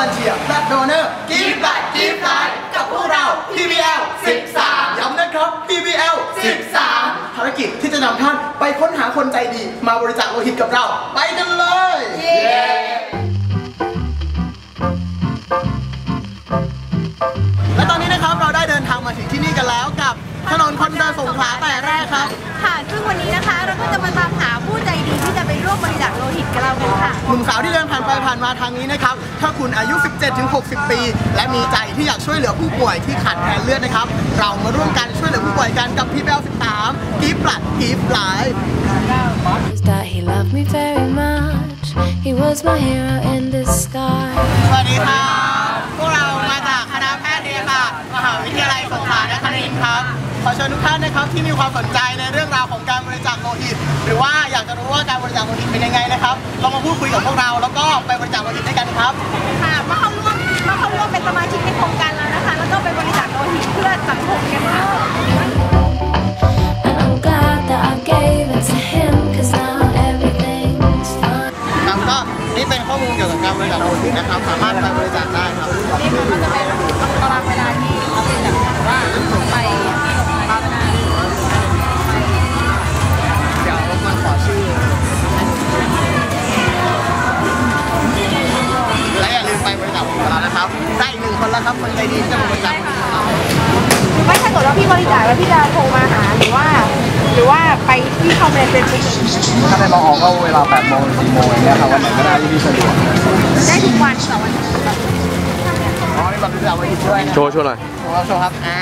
ลันเชียร์และโดเนอร์กิฟต์บัตรกิฟต์ไลน์กับพวกเรา PBL 13ย้ำนะครับ PBL 13 ภารกิจที่จะนำท่านไปค้นหาคนใจดี มาบริจาคโลหิตกับเรา ไปกันเลยและตอนนี้นะครับเราได้เดินทางมาถึงที่นี่กันแล้วกับถนนคนเดินสงขลาแต่แรกครับ ค่ะ ซึ่งวันนี้นะคะเราก็จะมาตามหาผู้ใจาวที่เดินผ่านไปผ่านมาทางนี้นะครับ ถ้าคุณอายุ 17-60 ปี และมีใจที่อยากช่วยเหลือผู้ป่วยที่ขาดแคลนเลือดนะครับ เรามาร่วมกันช่วยเหลือผู้ป่วยกันกับพีเบล13กีบปลัดกีบไลฟ์ is that he loved me very much. He was my hero in disguise. สวัสดีครับพวกเรามาจากคณะแพทยศาสตร์มหาวิทยาลัยสงขลานครินทร์ครับ ขอเชิญทุกท่านนะครับที่มีความสนใจในเรื่อง หิตหรือว่าอยากจะรู้ว่าการบริจาคโลหิตเป็นยังไงนะครับเรามาพูดคุยกับพวกเราแล้วก็ไปบริจาคโลหิตด้วยกันครับค่ะมาเข้าร่วมมาเข้าร่วมเป็นสมาชิกในโครงการเรานะคะ แล้วก็ไปบริจาคโลหิตเพื่อสังคมกันค่ะ And I'm glad that I gave it to him, cause now everything's fine. ครับก็นี่เป็นข้อมูลเกี่ยวกับการบริจาคโลหิตนะครับสามารถไป คนแล้วครับคนใจดีที่จะมาบริจาคของเราหรือไม่ถ้าเกิดว่าพี่บริจาคแล้วพี่จะโทรมาหาหรือว่า หรือว่าไปที่คอมเมนต์เฟซบุ๊กถ้าในมอก็เวลา8โมง4โมงอย่างเงี้ยครับวันไหนก็ได้ที่พี่สะดวกได้ทุกวันต่อวันอ๋อนี่บัตรบริจาคโลหิตด้วยนะโชว์โชว์หน่อยโชว์ครับโชว์ครับอ่า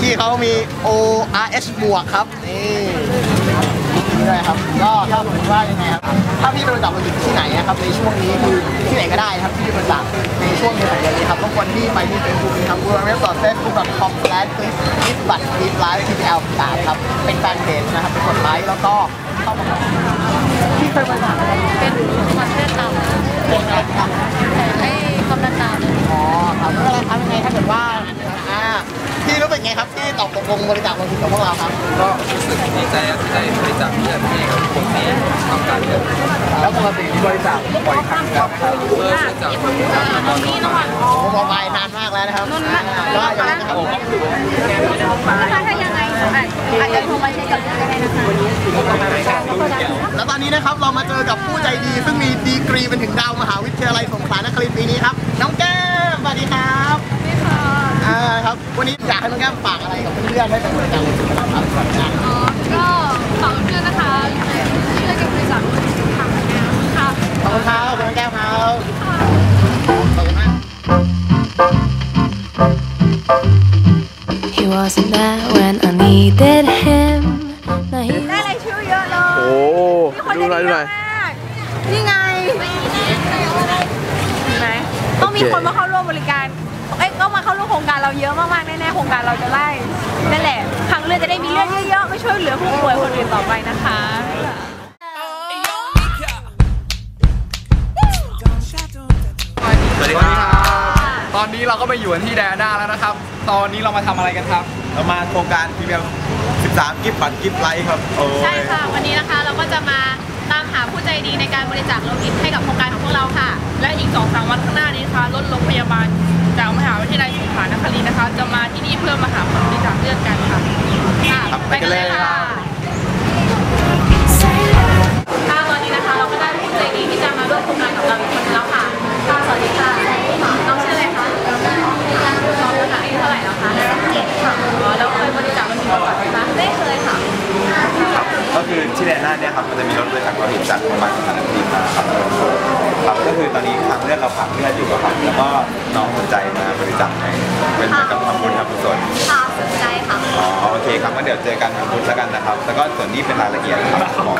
ที่เขามี ORS บวกครับนี่นี่ด้วยครับก็ถ้าสมมติว่ายังไงครับถ้าพี่บริจาคโลหิตที่ไหนนะครับในช่วงนี้คือที่ไหนก็ได้ครับที่บริจาคในช่วงเดือนไหนนี้ครับต้องคนที่ไปที่เฟซบุ๊กนะครับ www.facebook.com/clip บัตร clip live tpl 3ครับ เป็นแฟนเพจนะครับไปกดไลค์แล้วก็เข้ามาที่เคยบริจาคอะไรเป็นประเทศเราเป็นอะไรครับให้คำแนะนำอ๋อครับไม่เป็นไรครับยังไงถ้าเกิดว่าอ่าพี่รู้เป็นไงครับที่ ตอบตกลงบริจาคโลหิตกับพวกเราครับก็รู้สึกดีใจที่ได้บริจาคเลือดให้กับคนที่ต้องการเลือดแล้วปกติที่บริจาคบ่อยครั้งแล้วครับเพื่อบริจาคคนที่ต้องการเลือดผมเอาไปนานมากแล้วนะครับว่าอย่างไรนะครับนะคะถ้ายังไงอาจจะโทรมาเช็คกับเราก็ได้นะคะแล้วตอนนี้นะครับเรามาเจอกับผู้ใจดีซึ่งมีดีกรีเป็นถึงดาวมหาวิทยาลัยสงขลานครินทร์ปีนี้ครับน้องแก้มสวัสดีครับอ่า ครับ วันนี้อยากให้น้องแก้มฝากอะไรกับเพื่อนๆให้เป็นบริจาคโลหิตกับเราครับก็ฝากเพื่อนนะคะช่วยกันบริจาคทางงานค่ะขอบคุณครับขอบคุณน้องแก้มครับขอบคุณมาก He wasn't there when I needed him. Now he ได้รายชื่อเยอะเลยโอ้มีคนดูหน่อยดูหน่อยมากนี่ไงเห็นไหมต้องมีคนมาเข้าร่วมบริการ เอ้ยก็มาเข้าร่วมโครงการเราเยอะมากๆแน่ๆโครงการเราจะไล่นั่นแหละทางเลือดจะได้มีเลือดเยอะๆไม่ช่วยเหลือผู้ป่วยคนอื่นต่อไปนะคะ เราก็ไปอยู่กันที่แดน่าแล้วนะครับ ตอนนี้เรามาทำอะไรกันครับ เรามาโครงการพีเมล13 กิฟต์บัตรกิฟต์ไลท์ครับโอ้ใช่ค่ะ วันนี้นะคะเราก็จะมาตามหาผู้ใจดีในการบริจาคโลหิตให้กับโครงการของพวกเราค่ะ และอีก2อสวันข้างหน้านี้นะคะรถโรงพยาบาลจากมหาวิทยาลัยสงขลานครินทร์นะคะ จะมาที่นี่เพื่อมาหาคนบริจาคเลือดกันค่ะค่ะไปกันเลยค่ะค่ะ ครับก็คือที่แดนหน้าเนี่ยครับมันจะมีรถบริจาคโลหิตจากโรงพยาบาลสถานทีมาครับครับก็คือตอนนี้ทางเลือดเราขาดเลือดอยู่อะครับแล้วก็น้องสนใจมาบริจาคให้เป็นเหมือนกับทำบุญทำกุศลค่ะสนใจค่ะอ๋อโอเคครับงั้นเดี๋ยวเจอกันทางพุธแล้วกันนะครับ แล้วก็ส่วนนี้เป็นรายละเอียดครับของ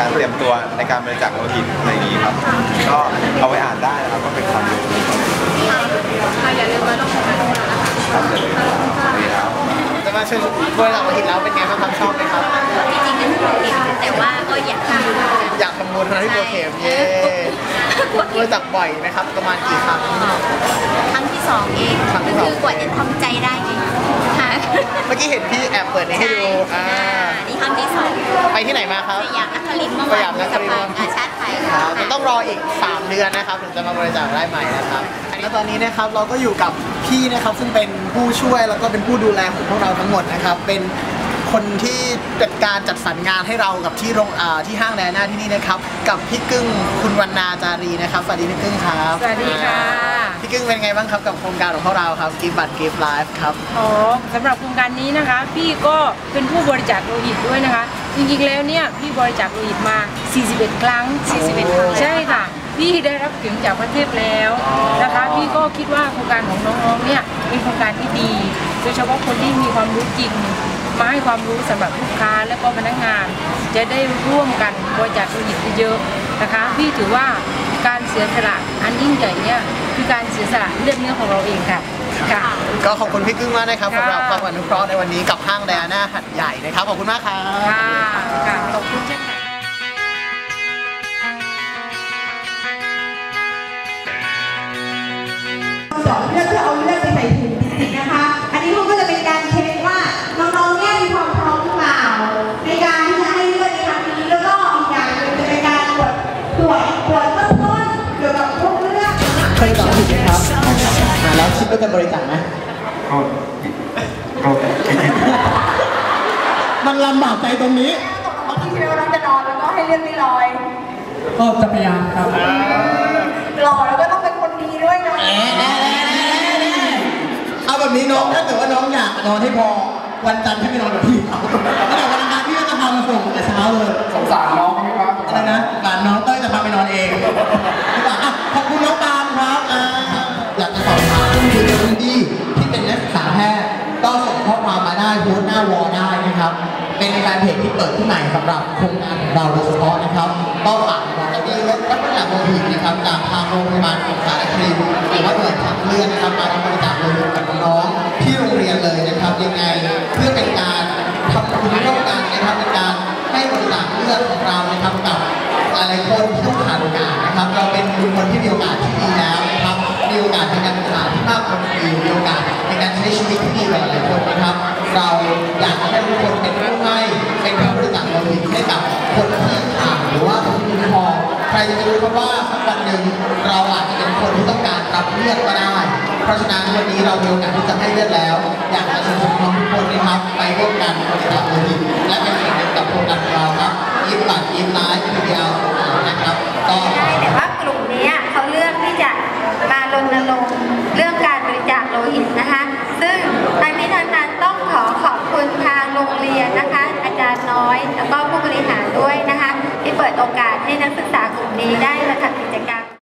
การเตรียมตัวในการบริจาคโลหิตในนี้ครับ ก็เอาไว้อ่านได้นะครับก็เป็นความรู้ค่ะอย่าลืมมาร่วมโครงการของเรานะคะ มาช่วยบริจาคโลหิตแล้วเป็นไงบ้างครับชอบไหมครับ จริงๆเป็นผู้เห็นแต่ว่าก็อยากทำอยากทำบุญนะที่ตัวเข็มเย้บริจาคบ่อยไหมครับประมาณกี่ครั้ง ครั้งที่สองเองครั้งที่สอง คือกว่าจะทำใจได้ไงค่ะเมื่อกี้เห็นพี่แอบเปิดนี้ให้ดูอ่านี่ครั้งที่สองไปที่ไหนมาครับ สยามนครินทร์เมื่อสวานยามนคสะรินทพานร์กาชาติไทยครับจะต้องรออีก 3 เดือนนะครับ ถึงจะมาบริจาคได้ใหม่นะครับ แล้วตอนนี้นะครับเราก็อยู่กับพี่นะครับซึ่งเป็นผู้ช่วยแล้วก็เป็นผู้ดูแลของพวกเราทั้งหมดนะครับเป็นคนที่จัดการจัดสรรงานให้เรากับที่โรงอ่าที่ห้างแดน่าที่นี่นะครับ กับพี่กึ้งคุณวรรณาจารีนะครับสวัสดีพี่กึ้งครับสวัสดีค่ะ พี่กึ้งเป็นไงบ้างครับกับโครงการของพวกเราครับกิฟต์บัตรกิฟต์ไลฟ์ครับอ๋อสำหรับโครงการนี้นะคะ พี่ก็เป็นผู้บริจาคโลหิตด้วยนะคะ จริงๆแล้วเนี่ยพี่บริจาคโลหิตมา 41 ครั้ง41ครั้งใช่ค่ะ พี่ได้รับเกียรติจากประเทศแล้วนะคะพี่ก็คิดว่าโครงการของน้องๆเนี่ยเป็นโครงการที่ดีโดยเฉพาะคนที่มีความรู้จริงมาให้ความรู้สำหรับลูกค้าและก็พนักงาน จะได้ร่วมกันบริจาคโลหิตเยอะๆนะคะ พี่ถือว่าการเสียสละอันยิ่งใหญ่เนี่ยคือการเสียสละเลือดเนื้อของเราเองค่ะค่ะก็ขอบคุณพี่กึ้งมากนะครับค่ะสำหรับความอนุเคราะห์ในวันนี้กับห้างแดน่าหัดใหญ่นะครับขอบคุณมากครับค่ะค่ะขอบคุณเช่นกัน สองเลือดเพื่อเอาเลือดไปใส่ถุงจริงๆนะคะ อันนี้เขาก็จะเป็นการเช็คว่าน้องๆเนี่ยมีความพร้อมหรือเปล่าในการที่จะให้เลือดในครั้งนี้แล้วก็อีกอย่างหนึ่งจะเป็นการตรวจตรวจตรวจเบื้องต้นเกี่ยวกับพวกเลือดเคยตอบผิดไหมครับอ่าแล้วคิดว่าจะบริจาคไหมก็ก็มันลำบากใจตรงนี้บางทีเราเราจะนอนแล้วก็ให้เลือดไม่ลอย ก็จะพยายามครับ หล่อแล้วก็ต้องเป็นคนดีด้วยนะ เอาแบบนี้น้องถ้าเกิดว่าน้องอยากนอนให้พอ วันจันทร์ให้ไปนอนกับพี่เขาแล้วเดี๋ยววันอังคารพี่ก็จะพามาส่งแต่เช้าเลยสงสารน้องไหมครับอะไรนะหลานน้องเต้ยจะพาไปนอนเองอะขอบคุณน้องปาล์มครับอ่าอยากจะสอบถามคุณคุณดีที่เป็นนักศึกษาแพทย์ก็ส่งข้อความมาได้โพสต์หน้าวอลได้นะครับ เป็นแฟนเพจที่เปิดขึ้นใหม่สำหรับโครงการของเราโดยเฉพาะนะครับก็ฝากบอกจะมีรถรับบริจาคโลหิตนะครับจากทางโรงพยาบาลของสารคดีหรือว่าหน่วยทางเลือดนะครับมารับบริจาค เป็นคนที่มีโอกาสที่ดีแล้วนะครับมีโอกาสในการศึกษาที่มากกว่าคนอื่นมีโอกาสในการใช้ชีวิตที่ดีกว่าหลายๆคนนะครับ เราอยากให้ทุกคนเป็นผู้ให้เป็นผู้บริจาคโลหิตให้กับคนที่ขาดหรือว่าคนที่มีพอใครจะไปรู้ครับว่าสักวันหนึ่งเราอาจจะเป็นคนที่ต้องการรับเลือดก็ได้ เพราะฉะนั้นวันนี้เรามีโอกาสที่จะให้เลือดแล้ว อยากจะชวนน้องทุกคนนะครับไปร่วมกันบริจาค โอกาสให้นักศึกษากลุ่มนี้ได้มาทำกิจกรรม